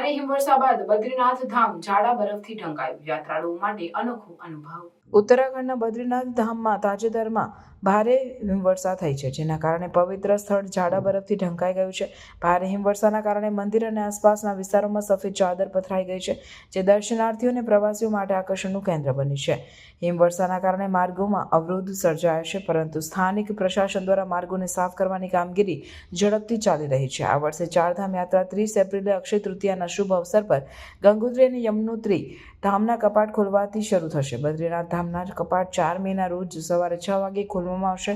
ભારે હિમવર્ષા બાદ બદ્રીનાથ ધામ જાડા બરફથી ઢંકાયું. યાત્રાળુઓ માટે અનોખો અનુભવ. ઉત્તરાખંડના બદ્રીનાથ ધામમાં, તાજેતરમાં ભારે હિમવર્ષા થઈ છે, જેના કારણે પવિત્ર સ્થળ જાડા બરફથી ઢંકાઈ ગયું છે. ભારે હિમવર્ષાના કારણે મંદિર અને આસપાસના વિસ્તારોમાં સફેદ ચાદર પથરાઈ ગઈ છે, જે દર્શનાર્થીઓ અને પ્રવાસીઓ માટે આકર્ષણનું કેન્દ્ર બની છે. હિમવર્ષાના કારણે માર્ગોમાં અવરોધ સર્જાયો છે, પરંતુ સ્થાનિક પ્રશાસન દ્વારા માર્ગોને સાફ કરવાની કામગીરી ઝડપથી ચાલી રહી છે. આ વર્ષે ચારધામ યાત્રા ત્રીસ એપ્રિલે અક્ષય તૃતીયાના શુભ અવસર પર ગંગોત્રી અને યમનોત્રી ધામના કપાટ ખોલવાથી શરૂ થશે. બદ્રીનાથ ધામના કપાટ ચાર મેના રોજ સવારે છ વાગે ખોલવામાં આવશે.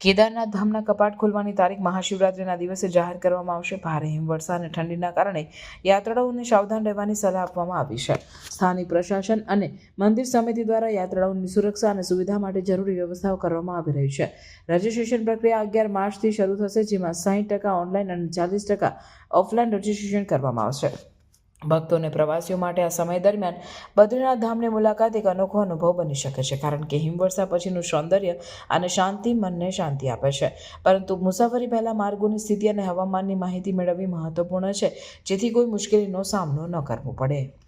કેદારનાથ ધામના કપાટ ખોલવાની તારીખ મહાશિવરાત્રિના દિવસે જાહેર કરવામાં આવશે. ભારે હિમવર્ષા અને ઠંડીના કારણે યાત્રાળુઓને સાવધાન રહેવાની સલાહ આપવામાં આવી છે. સ્થાનિક પ્રશાસન અને મંદિર સમિતિ દ્વારા યાત્રાળુઓની સુરક્ષા અને સુવિધા માટે જરૂરી વ્યવસ્થાઓ કરવામાં આવી રહી છે. રજિસ્ટ્રેશન પ્રક્રિયા અગિયાર માર્ચથી શરૂ થશે, જેમાં સાહીઠ ટકા ઓનલાઈન અને ચાલીસ ટકા ઓફલાઈન રજિસ્ટ્રેશન કરવામાં આવશે. ભક્તો અને પ્રવાસીઓ માટે આ સમય દરમિયાન બદ્રીનાથ ધામની મુલાકાત એક અનોખો અનુભવ બની શકે છે, કારણ કે હિમવર્ષા પછીનું સૌંદર્ય અને શાંતિ મનને શાંતિ આપે છે. પરંતુ મુસાફરી પહેલાં માર્ગોની સ્થિતિ અને હવામાનની માહિતી મેળવવી મહત્વપૂર્ણ છે, જેથી કોઈ મુશ્કેલીનો સામનો ન કરવો પડે.